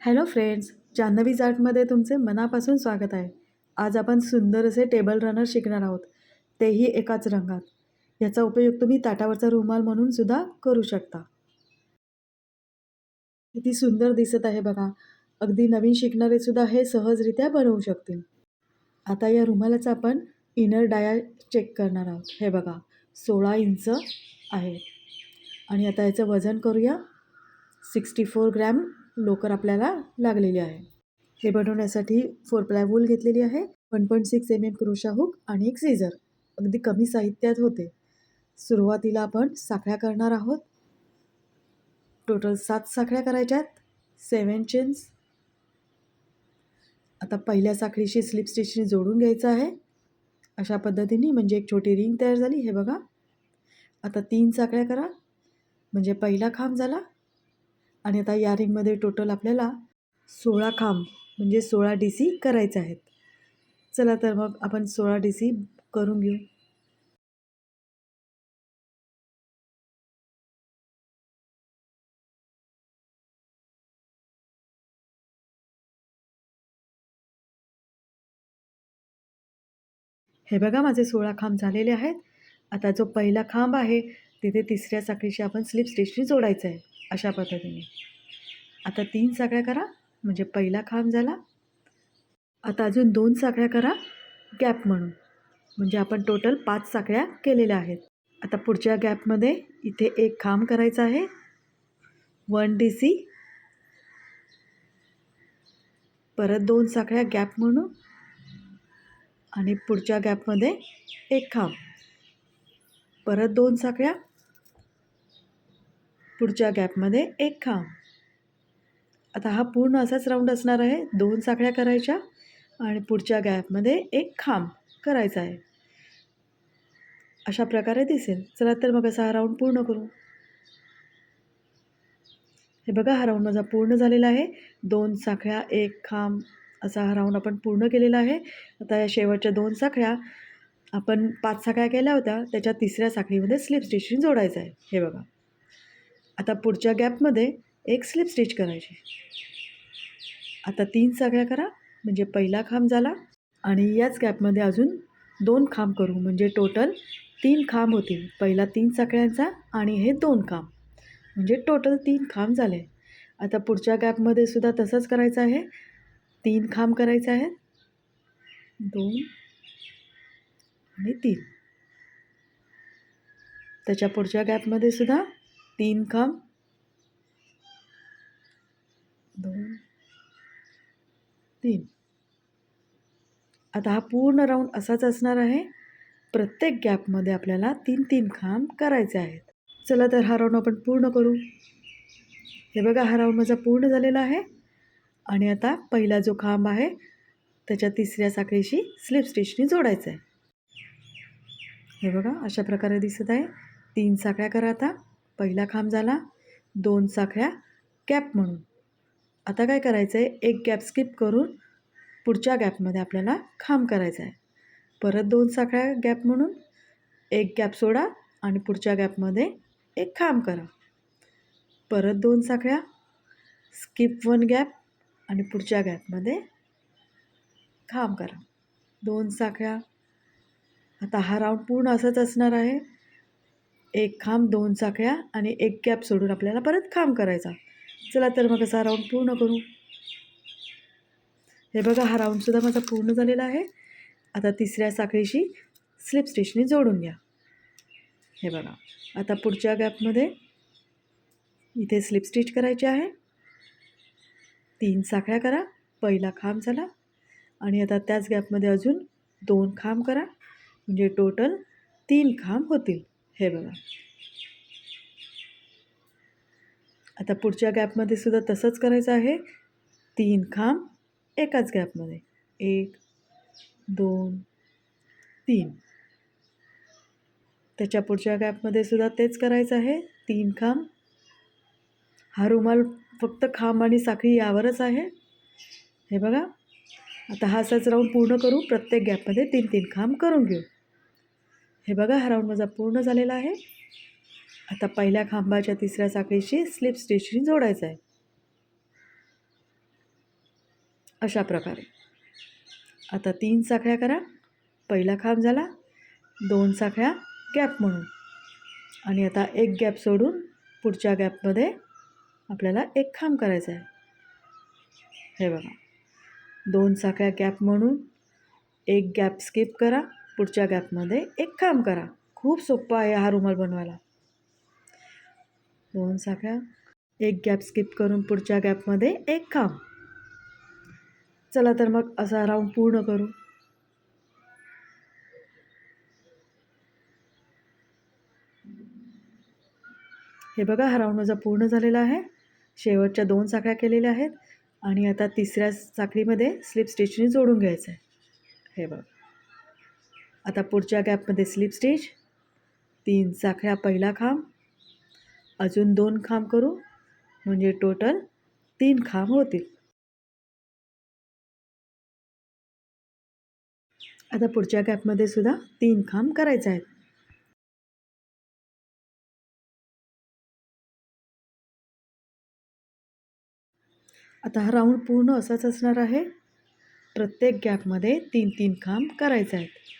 Hello friends Janhvi जाटमध्ये तुमचे मनापासून स्वागत आहे. आज आपण सुंदर असे टेबल रनर शिकणार आहोत. तेही एकाच रंगात. याचा उपयोग तुम्ही ताटावरचा रुमाल म्हणून सुद्धा करू शकता. किती सुंदर दिसत आहे बघा. अगदी नवीन शिकणारे सुद्धा हे सहजरित्या बनवू शकतील. आता या रुमालाचा आपण इनर डाया चेक करणार आहोत. हे बघा सोळा इंच आहे. आणि आता याचं वजन करूया. सिक्स्टी फोर ग्रॅम लोकर आपल्याला लागलेली आहे. हे बनवण्यासाठी फोर प्लाय वूल घेतलेली आहे. One point six M M crochet hook आणि एक सीझर अगदी कमी साहित्यात होते. सुरुवातीला आपण साखळ्या करणार आहोत. टोटल सात साखळ्या करायच्यात. सेवन चेन्स आता पहिल्या साखळीशी स्लिप स्टिचने जोडून घ्यायचं आहे. अशा पद्धतीने म्हणजे एक छोटी रिंग तयार झाली. हे बघा. आता तीन साखळ्या करा. म्हणजे पहिला खांब झाला. आणि आता या रिंगमध्ये टोटल आपल्याला सोळा खांब म्हणजे सोळा डी सी करायचे आहेत. चला तर मग आपण सोळा डी सी करून घेऊ. हे बघा माझे सोळा खांब झालेले आहेत. आता जो पहिला खांब आहे तिथे तिसऱ्या साखळीशी आपण स्लिप स्टिचनी जोडायचं आहे. अशा पद्धतीने. आता तीन साखळ्या करा म्हणजे पहिला खांब झाला. आता अजून दोन साखळ्या करा गॅप म्हणून. म्हणजे आपण टोटल पाच साखळ्या केलेल्या आहेत. आता पुढच्या गॅपमध्ये इथे एक खांब करायचा आहे. One D C. परत दोन साखळ्या गॅप म्हणून. आणि पुढच्या गॅपमध्ये एक खांब. परत दोन साखळ्या पुढच्या गॅपमध्ये एक खांब. आता हा पूर्ण असाच राऊंड असणार आहे. दोन साखळ्या करायच्या आणि पुढच्या गॅपमध्ये एक खांब करायचा आहे. अशा प्रकारे दिसेल. चला तर मग असा हा राऊंड पूर्ण करू. हे बघा हा राऊंड माझा पूर्ण झालेला आहे. दोन साखळ्या एक खांब असा हा राऊंड आपण पूर्ण केलेला आहे. आता या शेवटच्या दोन साखळ्या आपण पाच साखळ्या केल्या होत्या. त्याच्या तिसऱ्या साखळीमध्ये स्लिप स्टिचिंग जोडायचं आहे. हे बघा. आता पुढच्या गॅपमध्ये एक स्लिप स्टिच करायची. आता तीन सगळ्या करा म्हणजे पहिला खांब झाला आणि याच गॅपमध्ये अजून दोन खांब करू म्हणजे टोटल तीन खांब होतील. पहिला तीन सगळ्यांचा आणि हे दोन खांब. म्हणजे टोटल तीन खांब झाले. आता पुढच्या गॅपमध्ये सुद्धा तसंच करायचं आहे. तीन खांब करायचे आहेत. दोन आणि तीन. त्याच्या पुढच्या गॅपमध्ये सुद्धा तीन खांब दोन. तीन. आता हा पूर्ण राऊंड असाच असणार आहे. प्रत्येक गॅपमध्ये आपल्याला तीन तीन खांब करायचे आहेत. चला तर हा राऊंड आपण पूर्ण करू. हे बघा हा राऊंड माझा पूर्ण झालेला आहे. आणि आता पहिला जो खांब आहे त्याच्या तिसऱ्या साखळीशी स्लिप स्टिचनी जोडायचं आहे हे बघा अशा प्रकारे दिसत आहे. तीन साखळ्या करा आता. पहिला खांब झाला दोन साखळ्या गॅप म्हणून. आता काय करायचं आहे एक गॅप स्किप करून पुढच्या गॅपमध्ये आपल्याला खांब करायचा आहे. परत दोन साखळ्या गॅप म्हणून एक गॅप सोडा आणि पुढच्या गॅपमध्ये एक खांब करा. परत दोन साखळ्या स्किप वन गॅप आणि पुढच्या गॅपमध्ये खांब करा. दोन साखळ्या. आता हा राऊंड पूर्ण असंच असणार आहे. एक खांब दोन साखळ्या आणि एक गॅप सोडून आपल्याला परत खांब करायचा. चला तर मग असा राऊंड पूर्ण करू. हे बघा हा राऊंडसुद्धा माझा पूर्ण झालेला आहे. आता तिसऱ्या साखळीशी स्लिप स्टिचने जोडून घ्या. हे बघा आता पुढच्या गॅपमध्ये इथे स्लिप स्टिच करायची आहे. तीन साखळ्या करा पहिला खांब झाला आणि आता त्याच गॅपमध्ये अजून दोन खांब करा. म्हणजे टोटल तीन खांब होतील. हे बघा. आता पुढच्या गॅपमध्ये सुद्धा तसंच करायचं आहे. तीन खांब एकाच गॅपमध्ये. एक दोन तीन. त्याच्या पुढच्या गॅपमध्ये सुद्धा तेच करायचं आहे. तीन खांब. हा रुमाल फक्त खांब आणि साखळी यावरच आहे. हे बघा. आता हा असाच राऊंड पूर्ण करू. प्रत्येक गॅपमध्ये तीन तीन खांब करून घेऊ. हे बघा हा राऊंड माझा पूर्ण झालेला आहे. आता पहिल्या खांबाच्या तिसऱ्या साखळीशी स्लिप स्टिचनी जोडायचं आहे. अशा प्रकारे. आता तीन साखळ्या करा. पहिला खांब झाला. दोन साखळ्या गॅप म्हणून. आणि आता एक गॅप सोडून पुढच्या गॅपमध्ये आपल्याला एक खांब करायचा आहे. हे बघा. दोन साखळ्या गॅप म्हणून एक गॅप स्किप करा. पुढच्या गॅपमध्ये एक काम करा. खूप सोप्पा आहे हा रुमाल बनवायला. दोन साखळ्या एक गॅप स्किप करून पुढच्या गॅपमध्ये एक खांब. चला तर मग असा राऊंड पूर्ण करू. हे बघा हा राऊंड माझा पूर्ण झालेला आहे. शेवटच्या दोन साखळ्या केलेल्या आहेत आणि आता तिसऱ्या साखळीमध्ये स्लिप स्टिचने जोडून घ्यायचं आहे. हे बघा. आता पुढच्या गॅपमध्ये स्लिप स्टिच तीन साखळ्या पहिला खांब. अजून दोन खांब करू. म्हणजे टोटल तीन खांब होतील. आता पुढच्या गॅपमध्ये सुद्धा तीन खांब करायचे आहेत. आता हा राऊंड पूर्ण असाच असणार आहे. प्रत्येक गॅपमध्ये तीन तीन खांब करायचे आहेत.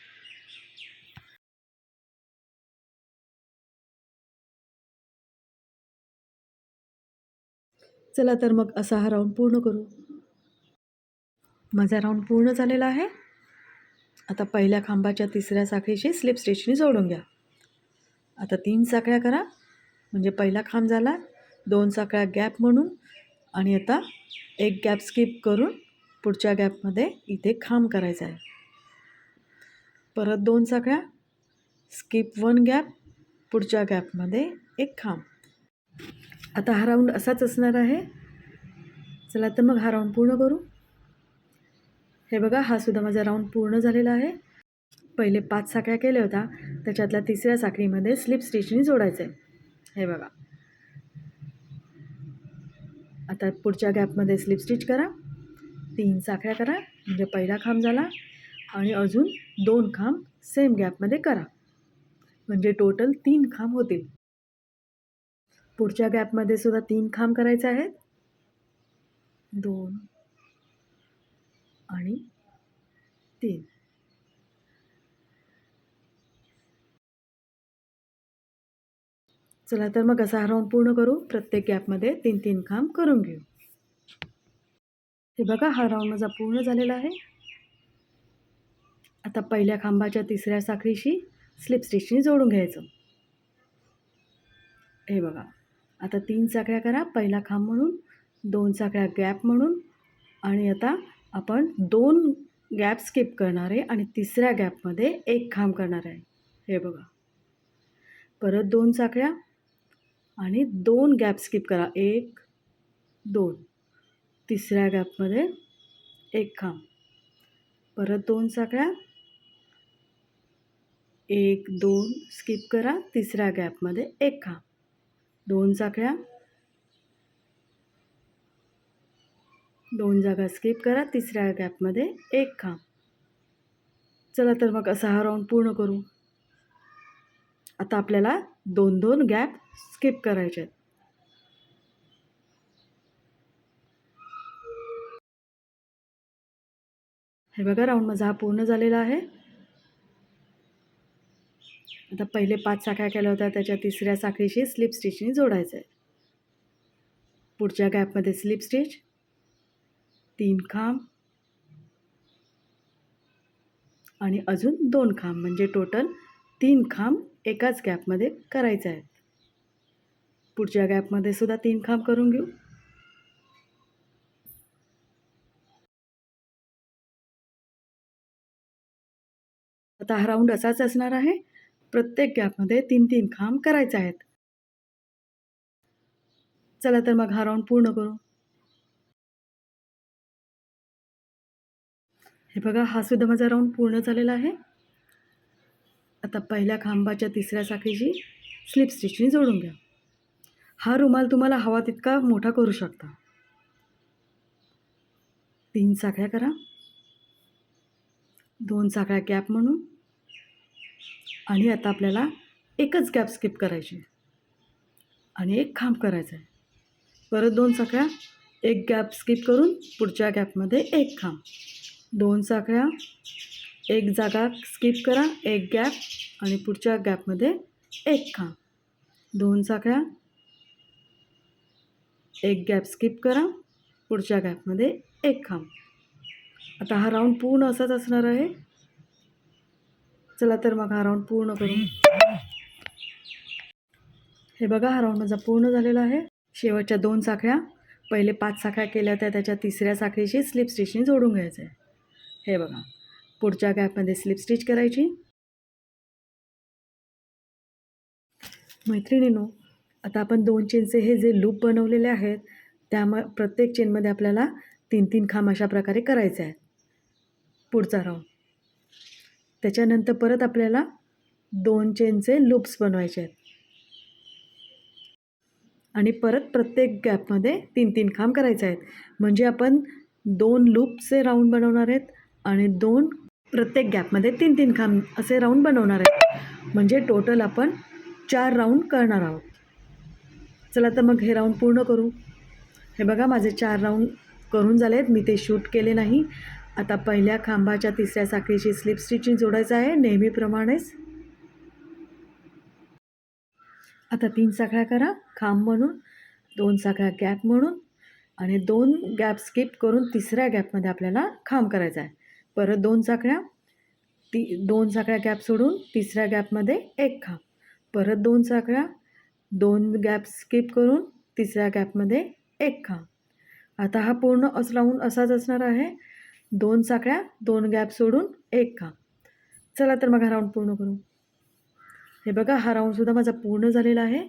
चला तर मग असा हा राऊंड पूर्ण करू. माझा राऊंड पूर्ण झालेला आहे. आता पहिल्या खांबाच्या तिसऱ्या साखळीशी स्लिप स्टिचने जोडून घ्या. आता तीन साखळ्या करा. म्हणजे पहिला खांब झाला दोन साखळ्या गॅप म्हणून आणि आता एक गॅप स्किप करून पुढच्या गॅपमध्ये इथे खांब करायचा आहे. परत दोन साखळ्या स्किप वन गॅप पुढच्या गॅपमध्ये एक खांब. आता हा राऊंड असाच असणार आहे. चला तर मग हा राऊंड पूर्ण करू. हे बघा हा सुद्धा माझा राऊंड पूर्ण झालेला आहे. पहिले पाच साखळ्या केल्या होत्या. त्याच्यातल्या तिसऱ्या साखळीमध्ये स्लिप स्टिचने जोडायचं आहे हे बघा. आता पुढच्या गॅपमध्ये स्लिप स्टिच करा. तीन साखळ्या करा. म्हणजे पहिला खांब झाला. आणि अजून दोन खांब सेम गॅपमध्ये करा. म्हणजे टोटल तीन खांब होतील. पुढच्या गॅपमध्ये सुद्धा तीन खांब करायचे आहेत. दोन आणि तीन. चला तर मग असा हरवून राऊंड पूर्ण करू. प्रत्येक गॅपमध्ये तीन तीन खांब करून घेऊ. हे बघा हा राऊंड माझा पूर्ण झालेला आहे. आता पहिल्या खांबाच्या तिसऱ्या साखळीशी स्लिप स्टिचने जोडून घ्यायचं. हे बघा. आता तीन साखळ्या करा. पहिला खांब म्हणून दोन साखळ्या गॅप म्हणून आणि आता आपण दोन गॅप स्किप करणार आहे आणि तिसऱ्या गॅपमध्ये एक खांब करणार आहे. हे बघा. परत दोन साखळ्या आणि दोन गॅप स्किप करा. एक दोन. तिसऱ्या गॅपमध्ये एक खांब. परत दोन साखळ्या एक दोन स्किप करा. तिसऱ्या गॅपमध्ये एक खांब. दोन साखळ्या दोन जागा स्किप करा तिसऱ्या गॅपमध्ये एक खांब चला तर मग असा हा राऊंड पूर्ण करू. आता आपल्याला दोन दोन गॅप स्किप करायचे आहेत. हे बघा राऊंड माझा हा पूर्ण झालेला आहे. आता पहिले पाच साखळ्या केल्या होत्या त्याच्या तिसऱ्या साखळीशी स्लिप स्टिचने जोडायचं आहे पुढच्या गॅपमध्ये स्लिप स्टिच तीन खांब आणि अजून दोन खांब म्हणजे टोटल तीन खांब एकाच गॅपमध्ये करायचे आहेत. पुढच्या गॅपमध्ये सुद्धा तीन खांब करून घेऊ. आता हा राऊंड असाच असणार आहे. प्रत्येक गॅपमध्ये तीन तीन खांब करायचे आहेत. चला तर मग हा राऊंड पूर्ण करू. हे बघा हा सुद्धा माझा राऊंड पूर्ण झालेला आहे. आता पहिल्या खांबाच्या तिसऱ्या साखळीची स्लिप स्टिचने जोडून घ्या. हा रुमाल तुम्हाला हवा तितका मोठा करू शकता. तीन साखळ्या करा. दोन साखळ्या गॅप म्हणून. आणि आता आपल्याला एकच गॅप स्किप करायची आणि एक खांब करायचा आहे. परत दोन साखळ्या एक गॅप स्किप करून पुढच्या गॅपमध्ये एक खांब. दोन साखळ्या एक जागा स्किप करा एक गॅप आणि पुढच्या गॅपमध्ये एक खांब. दोन साखळ्या एक गॅप स्किप करा पुढच्या गॅपमध्ये एक खांब. आता हा राऊंड पूर्ण असाच असणार आहे. चला तर मग हा राऊंड पूर्ण करू. हे बघा हा राऊंड माझा पूर्ण झालेला आहे. शेवटच्या दोन साखळ्या पहिले पाच साखळ्या केल्या त्या त्याच्या तिसऱ्या साखळीशी स्लिप स्टिचने जोडून घ्यायचं. आहे हे बघा पुढच्या गॅपमध्ये स्लिप स्टिच करायची. मैत्रिणीनो आता आपण दोन चेनचे हे जे लूप बनवलेले आहेत त्याम प्रत्येक चेनमध्ये आपल्याला तीन तीन खांब अशा प्रकारे करायचे आहेत. पुढचा राऊंड त्याच्यानंतर परत आपल्याला दोन चेनचे लूप्स बनवायचे आहेत. आणि परत प्रत्येक गॅपमध्ये तीन तीन खांब करायचे आहेत. म्हणजे आपण दोन लूपचे राऊंड बनवणार आहेत आणि दोन प्रत्येक गॅपमध्ये तीन तीन खांब असे राऊंड बनवणार आहेत. म्हणजे टोटल आपण चार राऊंड करणार आहोत. चला तर मग हे राऊंड पूर्ण करू. हे बघा माझे चार राऊंड करून झाले आहेत मी ते शूट केले नाही. आता पहिल्या खांबाच्या तिसऱ्या साखळीची स्लिप स्टिचिंग जोडायचं आहे नेहमीप्रमाणेच. आता तीन साखळ्या करा खांब म्हणून दोन साखळ्या गॅप म्हणून आणि दोन गॅप स्किप करून तिसऱ्या गॅपमध्ये आपल्याला खांब करायचा आहे. परत दोन साखळ्या ती दोन साखळ्या गॅप सोडून तिसऱ्या गॅपमध्ये एक खांब. परत दोन साखळ्या दोन गॅप स्किप करून तिसऱ्या गॅपमध्ये एक खांब. आता हा पूर्ण असलावून असाच असणार आहे. दोन साखळ्या दोन गॅप सोडून एक का? चला तर मग हा राऊंड पूर्ण करू. हे बघा हा राऊंडसुद्धा माझा पूर्ण झालेला आहे.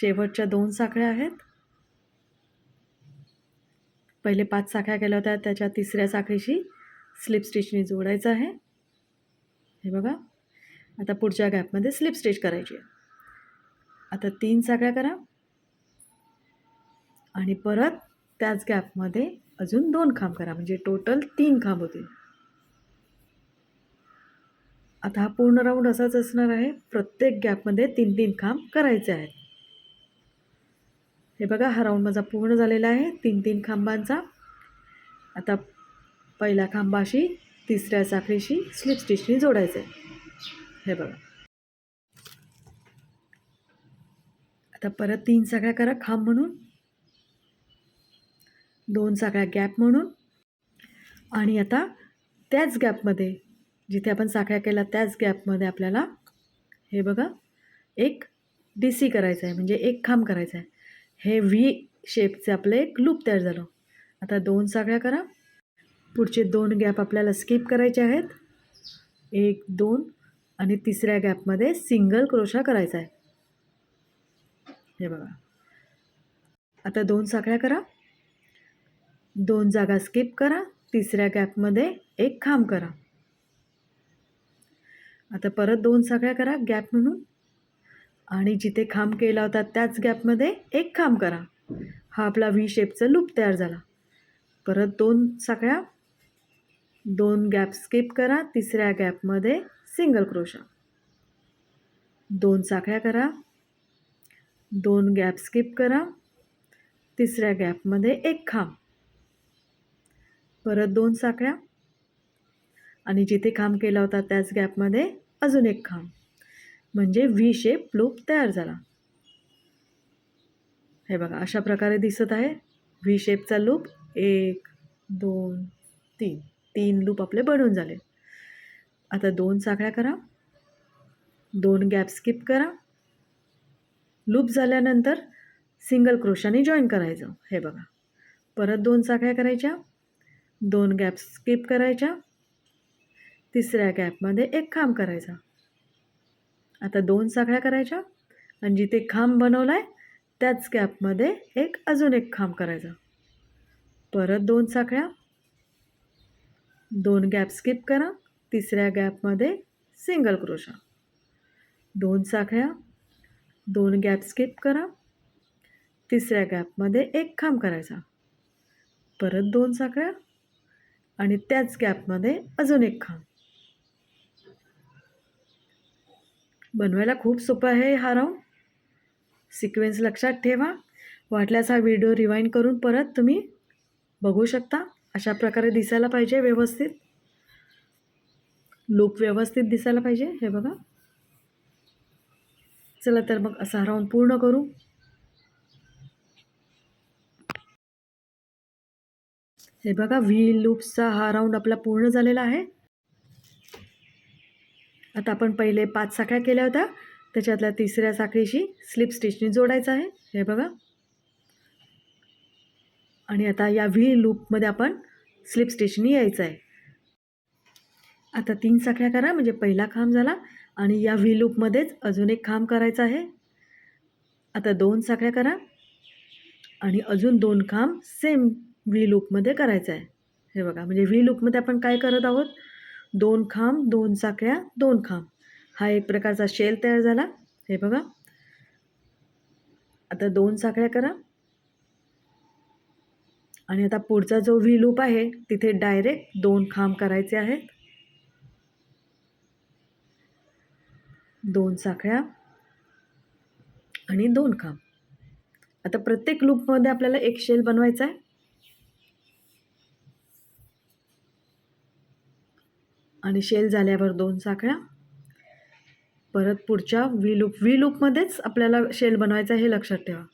शेवटच्या दोन साखळ्या आहेत. पहिले पाच साखळ्या केल्या होत्या त्याच्या तिसऱ्या साखळीशी स्लिप स्टिचने जोडायचं आहे. हे बघा आता पुढच्या गॅपमध्ये स्लिप स्टिच करायची आहे. आता तीन साखळ्या करा. आणि परत त्याच गॅपमध्ये अजून दोन खांब करा म्हणजे टोटल तीन खांब होतील. आता हा पूर्ण राऊंड असाच असणार आहे. प्रत्येक गॅपमध्ये तीन तीन खांब करायचे आहेत. हे बघा हा राऊंड माझा पूर्ण झालेला आहे तीन तीन खांबांचा. आता पहिल्या खांबाशी तिसऱ्या साखळीशी स्लिप स्टिचनी जोडायचं आहे हे बघा. आता परत तीन साखळ्या करा खांब म्हणून. दोन साखळ्या गॅप म्हणून. आणि आता त्याच गॅपमध्ये जिथे आपण साखळ्या केल्या त्याच गॅपमध्ये आपल्याला हे बघा एक डी सी करायचं आहे म्हणजे एक खांब करायचा आहे हे व्ही शेपचे आपलं एक लूप तयार झालं. आता दोन साखळ्या करा. पुढचे दोन गॅप आपल्याला स्किप करायचे आहेत. एक दोन आणि तिसऱ्या गॅपमध्ये सिंगल क्रोशा करायचा आहे हे बघा. आता दोन साखळ्या करा. दोन जागा स्किप करा तिसऱ्या गॅपमध्ये एक खांब करा. आता परत दोन साखळ्या करा गॅप म्हणून. आणि जिथे खांब केला होता त्याच गॅपमध्ये एक खांब करा. हा आपला व्ही शेपचा लूप तयार झाला. परत दोन साखळ्या दोन गॅप स्किप करा तिसऱ्या गॅपमध्ये सिंगल क्रोशा. दोन साखळ्या करा दोन गॅप स्किप करा तिसऱ्या गॅपमध्ये एक खांब. परत दोन साखळ्या. आणि जिथे खांब केला होता त्याच गॅपमध्ये अजून एक खांब. म्हणजे व्ही शेप लूप तयार झाला. हे बघा अशा प्रकारे दिसत आहे व्ही शेपचा लूप. एक दोन तीन. तीन लूप आपले बनून झाले. आता दोन साखळ्या करा. दोन गॅप स्किप करा. लूप झाल्यानंतर सिंगल क्रोशाने जॉईन करायचं. हे बघा. परत दोन साखळ्या करायच्या. दोन गॅप स्किप करायच्या. तिसऱ्या गॅपमध्ये एक खांब करायचा. आता दोन साखळ्या करायच्या. आणि जिथे खांब बनवला आहे त्याच गॅपमध्ये एक अजून एक खांब करायचा. परत दोन साखळ्या. दोन गॅप स्किप करा. तिसऱ्या गॅपमध्ये सिंगल क्रोशा. दोन साखळ्या. दोन गॅप स्किप करा. तिसऱ्या गॅपमध्ये एक खांब करायचा. परत दोन साखळ्या. आणि त्याच गॅपमध्ये अजून एक खा बनवायला खूप सोपं आहे हा राऊंड. सिक्वेन्स लक्षात ठेवा. वाटल्यास हा व्हिडिओ रिवाईंड करून परत तुम्ही बघू शकता. अशा प्रकारे दिसायला पाहिजे व्यवस्थित. लूक व्यवस्थित दिसायला पाहिजे हे बघा. चला तर मग असा राऊंड पूर्ण करू. हे बघा व्ही लूप्सचा हा राऊंड आपला पूर्ण झालेला आहे. आता आपण पहिले पाच साखळ्या केल्या होत्या. त्याच्यातल्या तिसऱ्या साखळीशी स्लिप स्टिचने जोडायचं आहे. हे बघा. आणि आता या व्ही लूपमध्ये आपण स्लिप स्टिचने यायचं आहे. आता तीन साखळ्या करा म्हणजे पहिला खांब झाला आणि या व्ही लूपमध्येच अजून एक खांब करायचा आहे. आता दोन साखळ्या करा आणि अजून दोन खांब सेम व्ही लूपमध्ये करायचं आहे. हे बघा म्हणजे व्ही लूपमध्ये आपण काय करत आहोत? दोन खांब दोन साखळ्या दोन खांब. हा एक प्रकारचा शेल तयार झाला. हे बघा. आता दोन साखळ्या करा. आणि आता पुढचा जो व्ही लूप आहे तिथे डायरेक्ट दोन खांब करायचे आहेत. दोन साखळ्या आणि दोन खांब. आता प्रत्येक लूपमध्ये आपल्याला एक शेल बनवायचा आहे. आणि शेल झाल्यावर दोन साखळ्या. परत पुढच्या व्ही लूप व्ही लूपमध्येच आपल्याला शेल बनवायचा हे लक्षात ठेवा.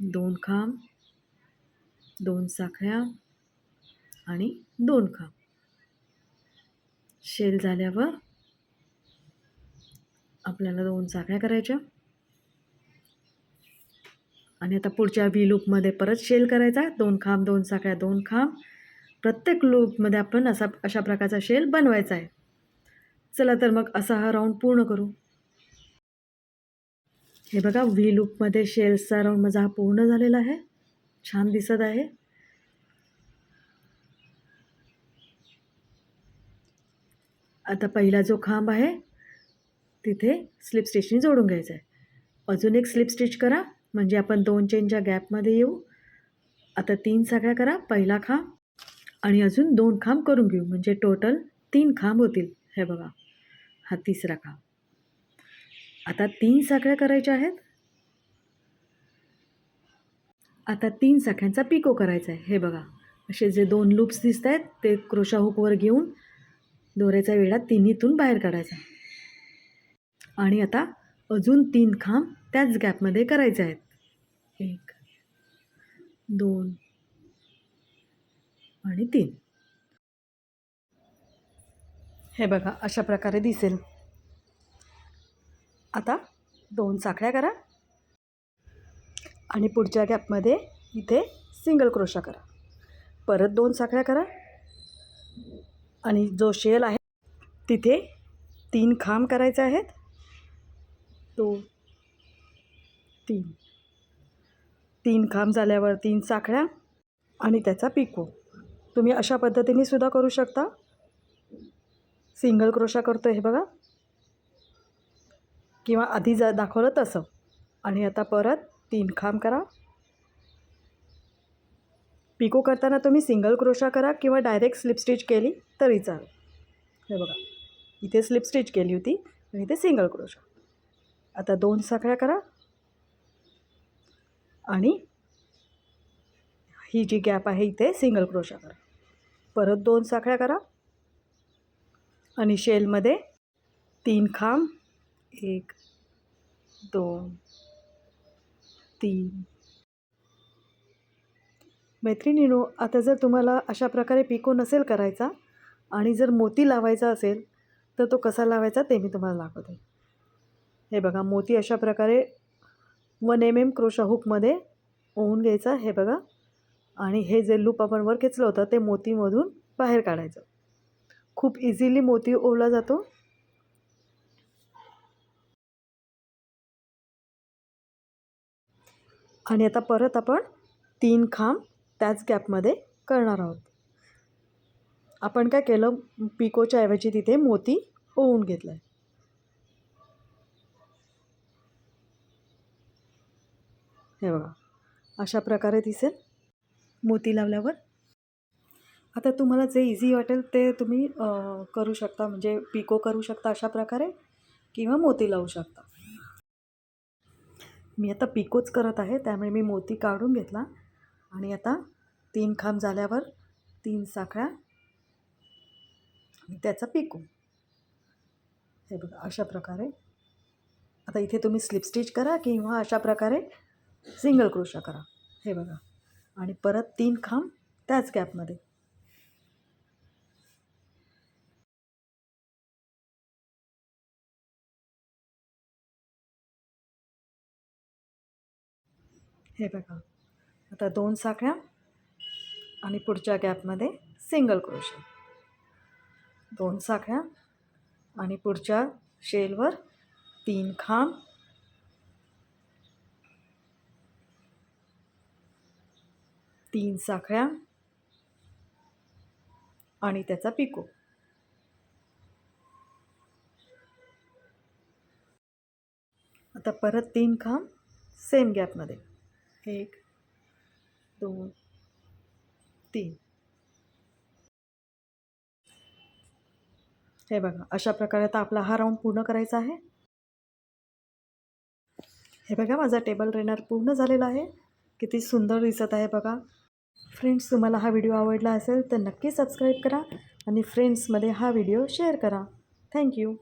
दोन खांब दोन साखळ्या आणि दोन खांब. शेल झाल्यावर आपल्याला दोन साखळ्या करायच्या. आणि आता पुढच्या व्ही लूपमध्ये परत शेल करायचा. दोन खांब दोन साखळ्या दोन खांब. प्रत्येक लूपमध्ये आपण असा अशा प्रकारचा शेल बनवायचा आहे. चला तर मग असा हा राऊंड पूर्ण करू. हे बघा व्ही लूपमध्ये शेल्सचा राऊंड माझा हा पूर्ण झालेला आहे. छान दिसत आहे. आता पहिला जो खांब आहे तिथे स्लिप स्टिचने जोडून घ्यायचा आहे. अजून एक स्लिप स्टिच करा म्हणजे आपण दोन चेनच्या गॅपमध्ये येऊ. आता तीन सगळ्या करा पहिला खांब. आणि अजून दोन खांब करून घेऊ. म्हणजे टोटल तीन खांब होतील. हे बघा. हा तिसरा खांब. आता तीन साखळ्या करायच्या आहेत. आता तीन साखळ्यांचा पिको करायचा आहे. हे बघा. असे जे दोन लूप्स दिसत आहेत ते क्रोशा हुकवर घेऊन दोऱ्याचा वेळा तिन्हीतून बाहेर काढायचा आणि आता अजून तीन खांब त्याच गॅपमध्ये करायचे आहेत. एक दोन आणि तीन. हे बघा अशा प्रकारे दिसेल. आता दोन साखळ्या करा. आणि पुढच्या गॅपमध्ये इथे सिंगल क्रोशा करा. परत दोन साखळ्या करा. आणि जो शेल आहे तिथे तीन खांब करायचे आहेत. दोन तीन. तीन खांब झाल्यावर तीन साखळ्या आणि त्याचा पिको. तुम्ही अशा पद्धतीने सुद्धा करू शकता. सिंगल क्रोशा करतो हे बघा. किंवा आधी जा दाखवलं तसं. आणि आता परत तीन खांब करा. पिको करताना तुम्ही सिंगल क्रोशा करा किंवा डायरेक्ट स्लिप स्टिच केली तरी चालेल हे बघा. इथे स्लिप स्टिच केली होती आणि इथे सिंगल क्रोशा. आता दोन साखळ्या करा. आणि ही जी गॅप आहे इथे सिंगल क्रोशा करा. परत दोन साखळ्या करा. आणि शेलमध्ये तीन खांब. एक दोन तीन. मैत्रिणीनो आता जर तुम्हाला अशा प्रकारे पिको नसेल करायचा आणि जर मोती लावायचा असेल तर तो कसा लावायचा ते मी तुम्हाला दाखवते. हे बघा मोती अशा प्रकारे वन एम एम क्रोशा हुकमध्ये ओवून घ्यायचा. हे बघा आणि हे जे लूप आपण वर खेचलं होतं ते मोतीमधून बाहेर काढायचं. खूप इझिली मोती ओवला जातो. आणि आता परत आपण तीन खांब त्याच गॅपमध्ये करणार आहोत. आपण काय केलं? पिकोच्या ऐवजी तिथे मोती ओवून घेतलं आहे हे बघा अशा प्रकारे दिसेल. मोती लावल्यावर. आता तुम्हाला जे इझी वाटेल ते तुम्ही करू शकता. म्हणजे पिको करू शकता अशा प्रकारे किंवा मोती लावू शकता. मी आता पिकोच करत आहे. त्यामुळे मी मोती काढून घेतला. आणि आता तीन खांब झाल्यावर तीन साखळ्या आणि त्याचा पिको हे बघा अशा प्रकारे. आता इथे तुम्ही स्लिप स्टिच करा किंवा अशा प्रकारे सिंगल क्रोशा करा. हे बघा. आणि परत तीन खांब त्याच गॅपमध्ये. हे बघा आता दोन साखळ्या आणि पुढच्या गॅपमध्ये सिंगल क्रोशे दोन साखळ्या आणि पुढच्या शेलवर तीन खांब तीन साखळ्या आणि त्याचा पिको. आता परत तीन खांब सेम गॅपमध्ये एक दोन तीन. हे बघा अशा प्रकारे आता आपला हा राऊंड पूर्ण करायचा आहे. हे बघा माझा टेबल रेनर पूर्ण झालेला आहे. किती सुंदर दिसत आहे बघा. फ्रेंड्स तुम्हाला हा व्हिडिओ आवडला असेल तर नक्की सबस्क्राईब करा आणि फ्रेंड्समध्ये हा व्हिडिओ शेअर करा. थँक्यू